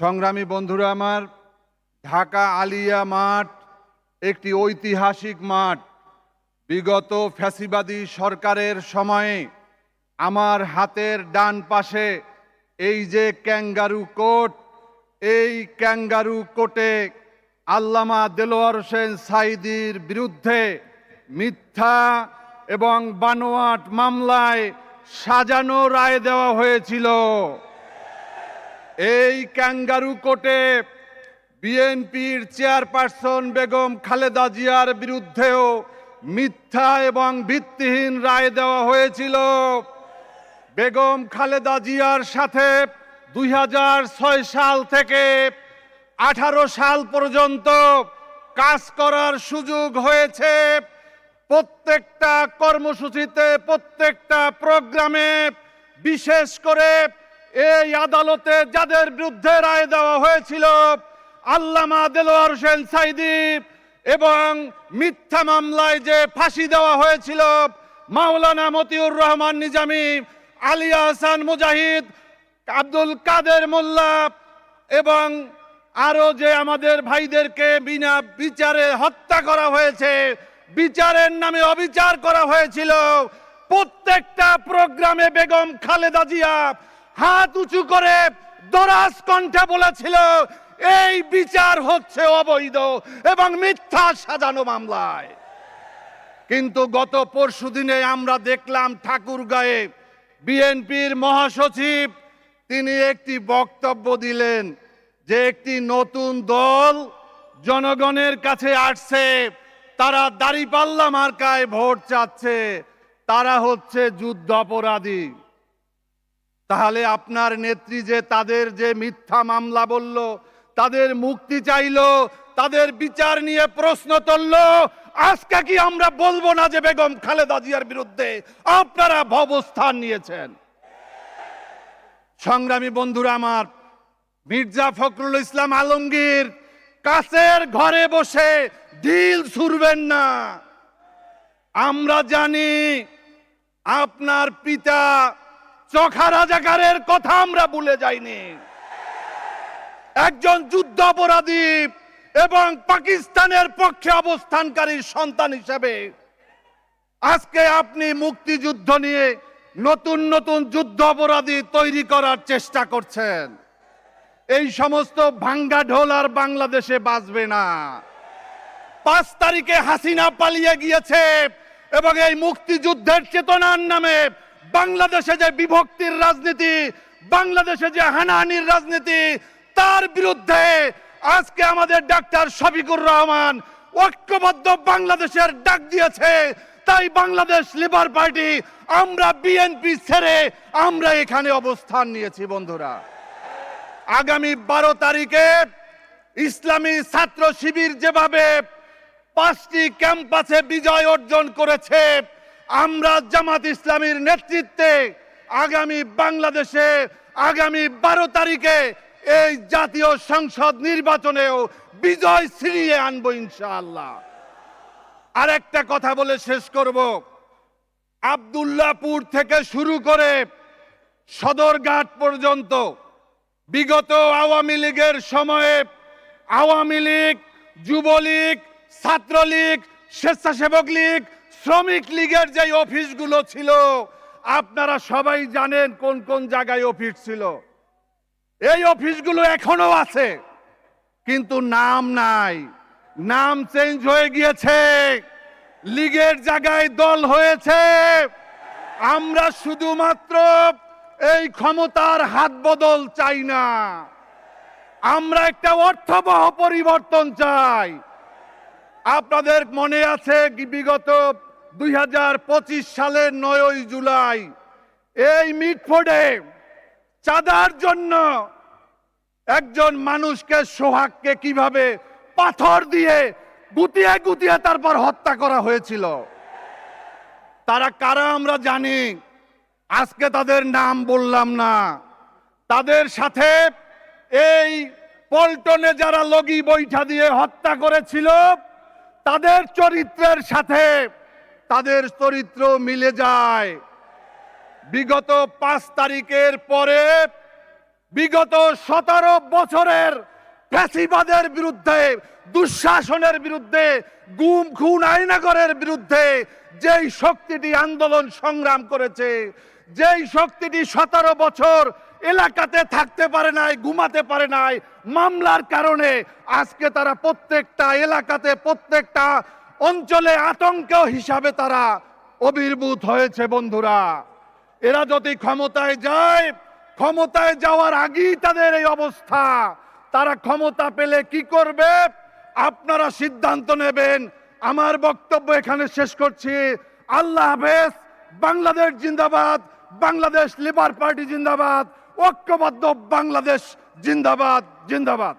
সংগ্রামী বন্ধুরা আমার, ঢাকা আলিয়া মাঠ একটি ঐতিহাসিক মাঠ। বিগত ফ্যাসিবাদী সরকারের সময়ে আমার হাতের ডান পাশে এই যে ক্যাঙ্গারু কোট এই ক্যাঙ্গারু কোটে আল্লামা দেলোয়ার হোসেন সাইদির বিরুদ্ধে মিথ্যা এবং বানোয়াট মামলায় সাজানো রায় দেওয়া হয়েছিল। এই ক্যাঙ্গারু কোর্টে বিএনপির চেয়ারপারসন বেগম খালেদা জিয়ার বিরুদ্ধেও মিথ্যা এবং ভিত্তিহীন রায় দেওয়া হয়েছিল। বেগম খালেদা জিয়ার সাথে দুই ছয় সাল থেকে আঠারো সাল পর্যন্ত কাজ করার সুযোগ হয়েছে। প্রত্যেকটা কর্মসূচিতে, প্রত্যেকটা প্রোগ্রামে বিশেষ করে এই আদালতে যাদের বিরুদ্ধে রায় দেওয়া হয়েছিল, আল্লামা দেলোয়ার হোসেন সাইদি এবং মিথ্যা মামলায় যে ফাঁসি দেওয়া হয়েছিল, মাওলানা মতিউর রহমান নিজামি আলিয়া হাসান মুজাহিদ, আব্দুল কাদের মোল্লা এবং আরও যে আমাদের ভাইদেরকে বিনা বিচারে হত্যা করা হয়েছে, বিচারের নামে অবিচার করা হয়েছিল, প্রত্যেকটা প্রোগ্রামে বেগম খালেদা জিয়া হাত উঁচু করে দরাজ কণ্ঠে বলেছিল, এই বিচার হচ্ছে অবৈধ এবং মিথ্যা সাজানো মামলায়। কিন্তু গত পরশু দিনে আমরা দেখলাম ঠাকুরগাঁয়ে বিএনপির মহাসচিব, তিনি একটি বক্তব্য দিলেন যে একটি নতুন দল জনগণের কাছে আসছে, তারা দাড়িপাল্লা মার্কায় ভোট চাচ্ছে, তারা হচ্ছে যুদ্ধ অপরাধী তাহলে আপনার নেত্রী যে তাদের যে মিথ্যা মামলা বলল, তাদের মুক্তি চাইলো, তাদের বিচার নিয়ে প্রশ্ন তুলল, আজকে কি আমরা বলব না যে বেগম খালেদা জিয়ার বিরুদ্ধে? আপনারা ভবস্থান নিয়েছেন। সংগ্রামী বন্ধুরা আমার, মির্জা ফখরুল ইসলাম আলমগীর কাছের ঘরে বসে ঢিল ছুড়বেন না। আমরা জানি আপনার পিতা চখা রাজাকারের কথা আমরা ভুলে যাইনি। একজন যুদ্ধ অপরাধী এবং পাকিস্তানের পক্ষে অবস্থানকারী সন্তান হিসেবে আজকে আপনি মুক্তিযুদ্ধ নিয়ে নতুন নতুন যুদ্ধ অপরাধী তৈরি করার চেষ্টা করছেন। এই সমস্ত ভাঙ্গা ঢোল আর বাংলাদেশে বাঁচবে না। পাঁচ তারিখে হাসিনা পালিয়ে গিয়েছে এবং এই মুক্তিযুদ্ধের চেতনার নামে বাংলাদেশে যে বিভক্তির রাজনীতি, বাংলাদেশে যে হানাহানির রাজনীতি, তার বিরুদ্ধে আজকে আমাদের ডাক্তার শফিকুর রহমান ঐক্যবদ্ধ বাংলাদেশের ডাক দিয়েছে। তাই বাংলাদেশ লিবার পার্টি, আমরা বিএনপি ছেড়ে আমরা এখানে অবস্থান নিয়েছি, বন্ধুরা। আগামী বারো তারিখে ইসলামী ছাত্র শিবির যেভাবে পাঁচটি ক্যাম্পাসে বিজয় অর্জন করেছে আমরা জামাত ইসলামীর নেতৃত্বে আগামী বাংলাদেশে আগামী বারো তারিখে এই জাতীয় সংসদ নির্বাচনেও বিজয় ছিনিয়ে আনব ইনশাআল্লাহ। আর একটা কথা বলে শেষ করব। আবদুল্লাপুর থেকে শুরু করে সদরঘাট পর্যন্ত বিগত আওয়ামী লীগের সময়ে আওয়ামী লীগ, যুবলীগ, ছাত্রলীগ, স্বেচ্ছাসেবক লীগ শ্রমিক লীগের যে অফিসগুলো ছিল, আপনারা সবাই জানেন কোন কোন জায়গায় অফিস ছিল। এই অফিসগুলো এখনও আছে, কিন্তু নাম নাই। নাম চেঞ্জ হয়ে গিয়েছে। লীগের জায়গায় দল হয়েছে। আমরা শুধুমাত্র এই ক্ষমতার হাত বদল চাই না। আমরা একটা অর্থবহ পরিবর্তন চাই। আপনাদের মনে আছে বিগত দুই হাজার পঁচিশ সালের নয়ই জুলাই? এই মিটফোর্ডে চাঁদার জন্য একজন মানুষকে সোহাগকে কীভাবে পাথর দিয়ে গুতিয়ে গুতিয়ে তারপর হত্যা করা হয়েছিল? তারা কারা আমরা জানি? আজকে তাদের নাম বললাম না। তাদের সাথে এই পল্টনে যারা লগি বৈঠা দিয়ে হত্যা করেছিল তাদের চরিত্রের সাথে তাদের চরিত্র মিলে যায়। বিগত পাঁচ তারিখের পরে বিগত সতেরো বছরের ফ্যাসিবাদের বিরুদ্ধে, দুঃশাসনের বিরুদ্ধে, গুম, খুন, আইনাগরের বিরুদ্ধে যেই শক্তিটি আন্দোলন সংগ্রাম করেছে, যেই শক্তিটি সতেরো বছর এলাকাতে থাকতে পারে নাই, ঘুমাতে পারে নাই, মামলার কারণে আজকে তারা প্রত্যেকটা এলাকাতে, প্রত্যেকটা অঞ্চলে আতঙ্ক হিসাবে তারা অবির্ভূত হয়েছে বন্ধুরা। এরা যদি ক্ষমতায় যায়, ক্ষমতায় যাওয়ার আগেই তাদের এই অবস্থা। তারা ক্ষমতা পেলে কি করবে? আপনারা সিদ্ধান্ত নেবেন। আমার বক্তব্য এখানে শেষ করছি। আল্লাহ হাফেজ, বাংলাদেশ জিন্দাবাদ, বাংলাদেশ লিবার পার্টি জিন্দাবাদ। ঐক্যবদ্ধ বাংলাদেশ জিন্দাবাদ জিন্দাবাদ।